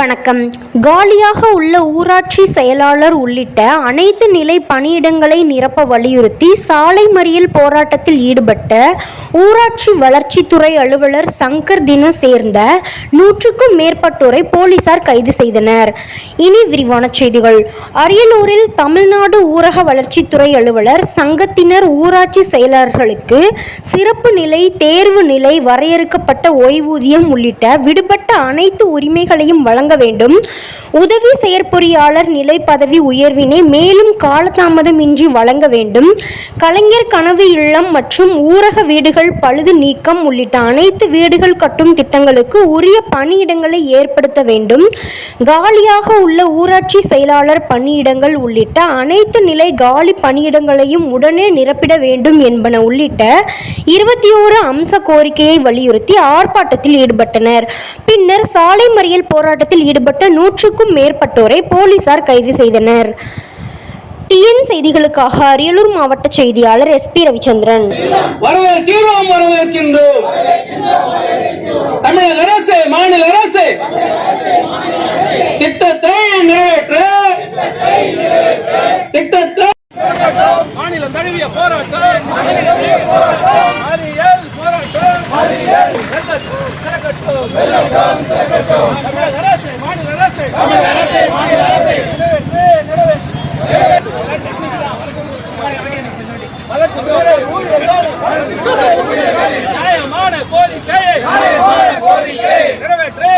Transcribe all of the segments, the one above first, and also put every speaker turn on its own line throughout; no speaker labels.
வணக்கம். காலியாக உள்ள ஊராட்சி செயலாளர் உள்ளிட்ட அனைத்து நிலை பணியிடங்களை நிரப்ப வலியுறுத்தி சாலை மறியல் போராட்டத்தில் ஈடுபட்ட ஊராட்சி வளர்ச்சித்துறை அலுவலர் சங்கர் தின சேர்ந்த நூற்றுக்கும் மேற்பட்டோரை போலீசார் கைது செய்தனர். இனி விரிவான செய்திகள். அரியலூரில் தமிழ்நாடு ஊரக வளர்ச்சித்துறை அலுவலர் சங்கத்தினர் ஊராட்சி செயலாளர்களுக்கு சிறப்பு நிலை தேர்வு நிலை வரையறுக்கப்பட்ட ஓய்வூதியம் உள்ளிட்ட விடுபட்ட அனைத்து உரிமைகளையும் வழங்க வேண்டும். உதவி செயற்பொறியாளர் நிலை பதவி உயர்வினை மேலும் காலதாமதமின்றி வழங்க வேண்டும். கலைஞர் கனவு இல்லம் மற்றும் ஊரக வீடுகள் பழுது நீக்கம் உள்ளிட்ட அனைத்து வீடுகள் கட்டும் திட்டங்களுக்கு உரிய பணியிடங்களை ஏற்படுத்த வேண்டும். காலியாக உள்ள ஊராட்சி செயலாளர் பணியிடங்கள் உள்ளிட்ட அனைத்து நிலை காலி பணியிடங்களையும் உடனே நிரப்பிட வேண்டும் என்பன உள்ளிட்ட இருபத்தி ஓரு அம்ச கோரிக்கையை வலியுறுத்தி ஆர்ப்பாட்டத்தில் ஈடுபட்டனர். பின்னர் சாலை மறியல் போராட்டத்தில் ஈடுபட்ட நூற்றுக்கும் மேற்பட்டோரை போலீசார் கைது செய்தனர். டிஎன் செய்திகளுக்காக அரியலூர் மாவட்ட செய்தியாளர் எஸ்பி ரவிச்சந்திரன்.
வரவேற்கிறோம் வரவேற்கின்றோம். தமிழக அரசு மாநில அரசு திட்டத்தை நிறைவேற்ற திட்டத்தை
மாநிலம் தழுவிய போராட்டம் மறியல் போராட்டம். நியாயமான கோரிக்கையை நிறைவேற்று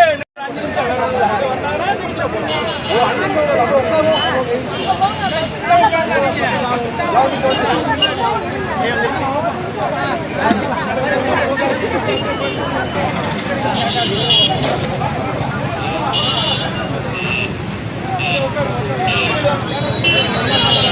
Thank you.